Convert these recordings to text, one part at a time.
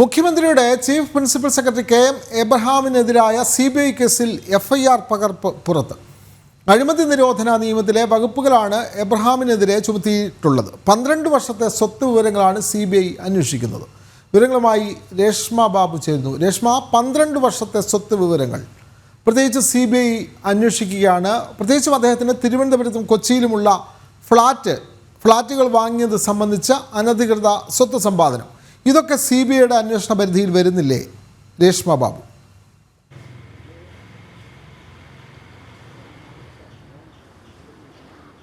മുഖ്യമന്ത്രിയുടെ chief principal secretary K M എബ്രഹാമിനെതിരായ C B I കേസിൽ F I R പകർപ്പ് പുറത്ത്. അഴിമതി നിരോധന നിയമത്തിലെ വകുപ്പുകളാണ് എബ്രഹാമിനെതിരെ ചുമത്തിയിട്ടുള്ളത്. പന്ത്രണ്ട് വർഷത്തെ സ്വത്ത് വിവരങ്ങളാണ് സി ബി ഐ അന്വേഷിക്കുന്നത്. വിവരങ്ങളുമായി രേഷ്മ ബാബു ചേരുന്നു. രേഷ്മ പന്ത്രണ്ട് വർഷത്തെ സ്വത്ത് വിവരങ്ങൾ. പ്രത്യേകിച്ച് സി ബി ഐ അന്വേഷിക്കുകയാണ്. പ്രത്യേകിച്ചും അദ്ദേഹത്തിന് തിരുവനന്തപുരത്തും കൊച്ചിയിലുമുള്ള ഫ്ലാറ്റ് ഫ്ലാറ്റുകൾ വാങ്ങിയത് സംബന്ധിച്ച അനധികൃത സ്വത്ത് സമ്പാദനം. ഇതൊക്കെ സി ബി ഐയുടെ അന്വേഷണ പരിധിയിൽ വരുന്നില്ലേ രേഷ്മ ബാബു?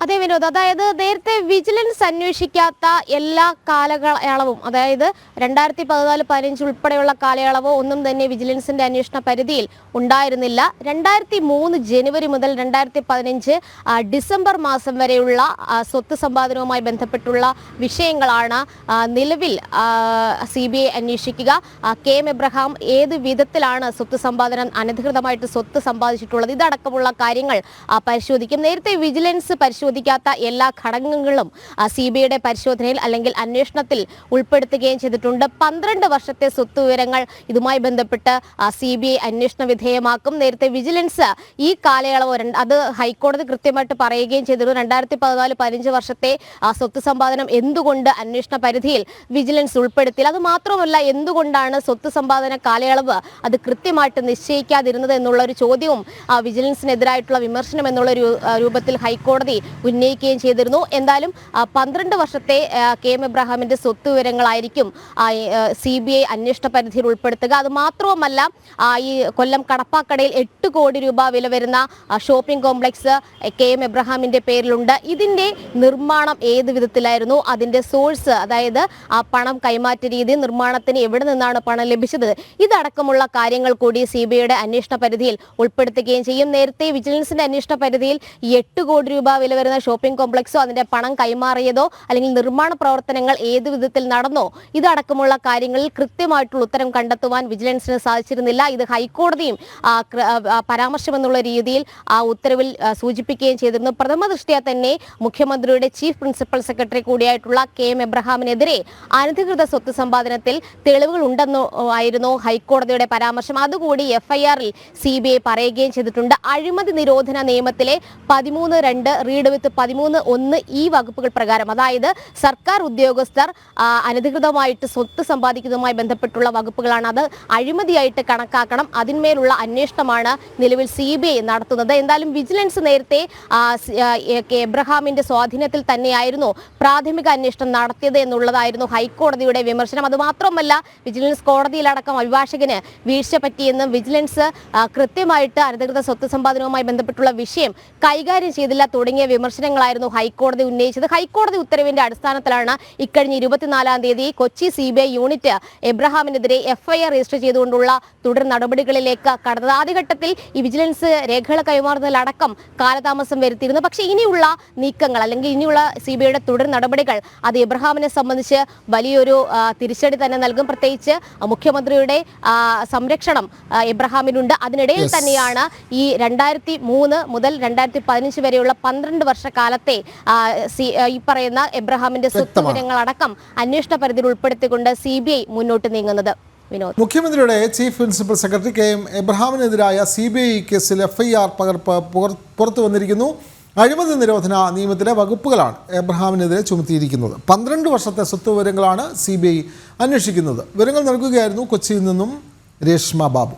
അതെ വിനോദ് അതായത് നേരത്തെ വിജിലൻസ് അന്വേഷിക്കാത്ത എല്ലാ കാലയളവും അതായത് രണ്ടായിരത്തി പതിനാല് പതിനഞ്ച് ഉൾപ്പെടെയുള്ള കാലയളവ് ഒന്നും തന്നെ വിജിലൻസിന്റെ അന്വേഷണ പരിധിയിൽ ഉണ്ടായിരുന്നില്ല. രണ്ടായിരത്തി മൂന്ന് ജനുവരി മുതൽ രണ്ടായിരത്തി പതിനഞ്ച് ഡിസംബർ മാസം വരെയുള്ള സ്വത്ത് സമ്പാദനവുമായി ബന്ധപ്പെട്ടുള്ള വിഷയങ്ങളാണ് നിലവിൽ സി ബി ഐ അന്വേഷിക്കുക കെ എം എബ്രഹാം ഏത് വിധത്തിലാണ് സ്വത്ത് സമ്പാദനം അനധികൃതമായിട്ട് സ്വത്ത് സമ്പാദിച്ചിട്ടുള്ളത് ഇതടക്കമുള്ള കാര്യങ്ങൾ പരിശോധിക്കും. നേരത്തെ വിജിലൻസ് പരിശോധിക്കാത്ത എല്ലാ ഘടകങ്ങളും സി ബി ഐയുടെ പരിശോധനയിൽ അല്ലെങ്കിൽ അന്വേഷണത്തിൽ ഉൾപ്പെടുത്തുകയും ചെയ്തിട്ടുണ്ട്. പന്ത്രണ്ട് വർഷത്തെ സ്വത്ത് വിവരങ്ങൾ ഇതുമായി ബന്ധപ്പെട്ട് സി ബി ഐ അന്വേഷണ വിധേയമാക്കും. നേരത്തെ വിജിലൻസ് ഈ കാലയളവ് അത് ഹൈക്കോടതി കൃത്യമായിട്ട് പറയുകയും ചെയ്തിരുന്നു. രണ്ടായിരത്തി പതിനാല് പതിനഞ്ച് വർഷത്തെ സ്വത്ത് സമ്പാദനം എന്തുകൊണ്ട് അന്വേഷണ പരിധിയിൽ വിജിലൻസ് ഉൾപ്പെടുത്തിയില്ല? അത് മാത്രമല്ല എന്തുകൊണ്ടാണ് സ്വത്ത് സമ്പാദന കാലയളവ് അത് കൃത്യമായിട്ട് നിശ്ചയിക്കാതിരുന്നത് എന്നുള്ള ഒരു ചോദ്യവും വിജിലൻസിനെതിരായിട്ടുള്ള വിമർശനം എന്നുള്ള രൂപത്തിൽ ഹൈക്കോടതി ഉന്നയിക്കുകയും ചെയ്തിരുന്നു. എന്തായാലും പന്ത്രണ്ട് വർഷത്തെ കെ എം എബ്രഹാമിന്റെ സ്വത്ത് വിവരങ്ങളായിരിക്കും സി ബി ഐ അന്വേഷണ പരിധിയിൽ ഉൾപ്പെടുത്തുക. അത് മാത്രവുമല്ല ഈ കൊല്ലം കടപ്പാക്കടയിൽ എട്ട് കോടി രൂപ വില വരുന്ന ഷോപ്പിംഗ് കോംപ്ലക്സ് കെ എം എബ്രഹാമിന്റെ പേരിലുണ്ട്. ഇതിന്റെ നിർമ്മാണം ഏത് വിധത്തിലായിരുന്നു? അതിന്റെ സോഴ്സ് അതായത് ആ പണം കൈമാറ്റ രീതി നിർമ്മാണത്തിന് എവിടെ നിന്നാണ് പണം ലഭിച്ചത്? ഇതടക്കമുള്ള കാര്യങ്ങൾ കൂടി സി ബി ഐയുടെ അന്വേഷണ പരിധിയിൽ ഉൾപ്പെടുത്തുകയും ചെയ്യും. നേരത്തെ വിജിലൻസിന്റെ അന്വേഷണ പരിധിയിൽ എട്ട് കോടി രൂപ വില വരുന്ന ഷോപ്പിംഗ് കോംപ്ലക്സോ അതിന്റെ പണം കൈമാറിയതോ അല്ലെങ്കിൽ നിർമ്മാണ പ്രവർത്തനങ്ങൾ ഏത് വിധത്തിൽ നടന്നോ ഇതടക്കമുള്ള കാര്യങ്ങളിൽ കൃത്യമായിട്ടുള്ള ഉത്തരം കണ്ടെത്തുവാൻ വിജിലൻസിന് സാധിച്ചിരുന്നില്ല. ഇത് ഹൈക്കോടതിയും പരാമർശമെന്നുള്ള രീതിയിൽ ആ ഉത്തരവിൽ സൂചിപ്പിക്കുകയും ചെയ്തിരുന്നു. പ്രഥമ ദൃഷ്ടിയാ തന്നെ മുഖ്യമന്ത്രിയുടെ ചീഫ് പ്രിൻസിപ്പൽ സെക്രട്ടറി കൂടിയായിട്ടുള്ള കെ എം എബ്രഹാമിനെതിരെ അനധികൃത സ്വത്ത് സമ്പാദനത്തിൽ തെളിവുകൾ ഉണ്ടെന്ന് ആയിരുന്നു ഹൈക്കോടതിയുടെ പരാമർശം. അതുകൂടി എഫ്ഐആറിൽ സി ബി ഐ പറയുകയും ചെയ്തിട്ടുണ്ട്. അഴിമതി നിരോധന നിയമത്തിലെ പതിമൂന്ന് രണ്ട് റീഡ് വിത്ത് പതിമൂന്ന് ഒന്ന് ഈ വകുപ്പുകൾ പ്രകാരം അതായത് സർക്കാർ ഉദ്യോഗസ്ഥർ അനധികൃതമായിട്ട് സ്വത്ത് സമ്പാദിക്കുന്നതുമായി ബന്ധപ്പെട്ടുള്ള വകുപ്പുകളാണ് അത് അഴിമതിയായിട്ട് കണക്കാക്കണം. അതിന്മേലുള്ള അന്വേഷണമാണ് നിലവിൽ സി ബി ഐ നടത്തുന്നത്. എന്തായാലും വിജിലൻസ് നേരത്തെ എബ്രഹാമിന്റെ സ്വാധീനത്തിൽ തന്നെയായിരുന്നു പ്രാഥമിക അന്വേഷണം നടത്തിയത് എന്നുള്ളതായിരുന്നു ഹൈക്കോടതിയുടെ വിമർശനം. അതുമാത്രമല്ല വിജിലൻസ് കോടതിയിലടക്കം അഭിഭാഷകന് വീഴ്ച പറ്റിയെന്നും വിജിലൻസ് കൃത്യമായിട്ട് അനധികൃത സ്വത്ത് സമ്പാദനവുമായി ബന്ധപ്പെട്ടുള്ള വിഷയം കൈകാര്യം ചെയ്തില്ല തുടങ്ങിയ വിമർശനങ്ങളായിരുന്നു ഹൈക്കോടതി ഉന്നയിച്ചത്. ഹൈക്കോടതി ഉത്തരവിന്റെ അടിസ്ഥാനത്തിലാണ് ഇക്കഴിഞ്ഞ ഇരുപത്തിനാലാം തീയതി Kochi C B I unit എബ്രഹാമിനെതിരെ FIR register ചെയ്തുകൊണ്ടുള്ള തുടർ നടപടികളിലേക്ക് കടന്നത്. ആദ്യഘട്ടത്തിൽ ഈ വിജിലൻസ് രേഖകൾ കൈമാറുന്നതിലടക്കം കാലതാമസം വരുത്തിയിരുന്നു. പക്ഷേ ഇനിയുള്ള നീക്കങ്ങൾ അല്ലെങ്കിൽ ഇനിയുള്ള സി ബി ഐയുടെ തുടർ നടപടികൾ അത് എബ്രഹാമിനെ സംബന്ധിച്ച് വലിയൊരു തിരിച്ചടി തന്നെ നൽകും. പ്രത്യേകിച്ച് മുഖ്യമന്ത്രിയുടെ സംരക്ഷണം എബ്രഹാമിനുണ്ട്. അതിനിടയിൽ തന്നെയാണ് ഈ രണ്ടായിരത്തി മൂന്ന് മുതൽ രണ്ടായിരത്തി പതിനഞ്ച് വരെയുള്ള പന്ത്രണ്ട് വർഷക്കാലത്തെ ഈ പറയുന്ന എബ്രഹാമിന്റെ സ്വത്ത് വിവരങ്ങൾ വിവരങ്ങളടക്കം അന്വേഷണ പരിധിയിൽ ഉൾപ്പെടുത്തിക്കൊണ്ട് സി ബി ഐ മുന്നോട്ട് നീങ്ങുന്നത്. വിനോദ്. മുഖ്യമന്ത്രിയുടെ chief principal secretary K M എബ്രഹാമിനെതിരായ C B I കേസിൽ എഫ് ഐ ആർ പകർപ്പ് പുറത്തു വന്നിരിക്കുന്നു. അഴിമതി നിരോധന നിയമത്തിലെ വകുപ്പുകളാണ് എബ്രഹാമിനെതിരെ ചുമത്തിയിരിക്കുന്നത്. പന്ത്രണ്ട് വർഷത്തെ സ്വത്ത് വിവരങ്ങളാണ് സി ബി ഐ അന്വേഷിക്കുന്നത്. വിവരങ്ങൾ നൽകുകയായിരുന്നു കൊച്ചിയിൽ നിന്നും രേഷ്മ ബാബു.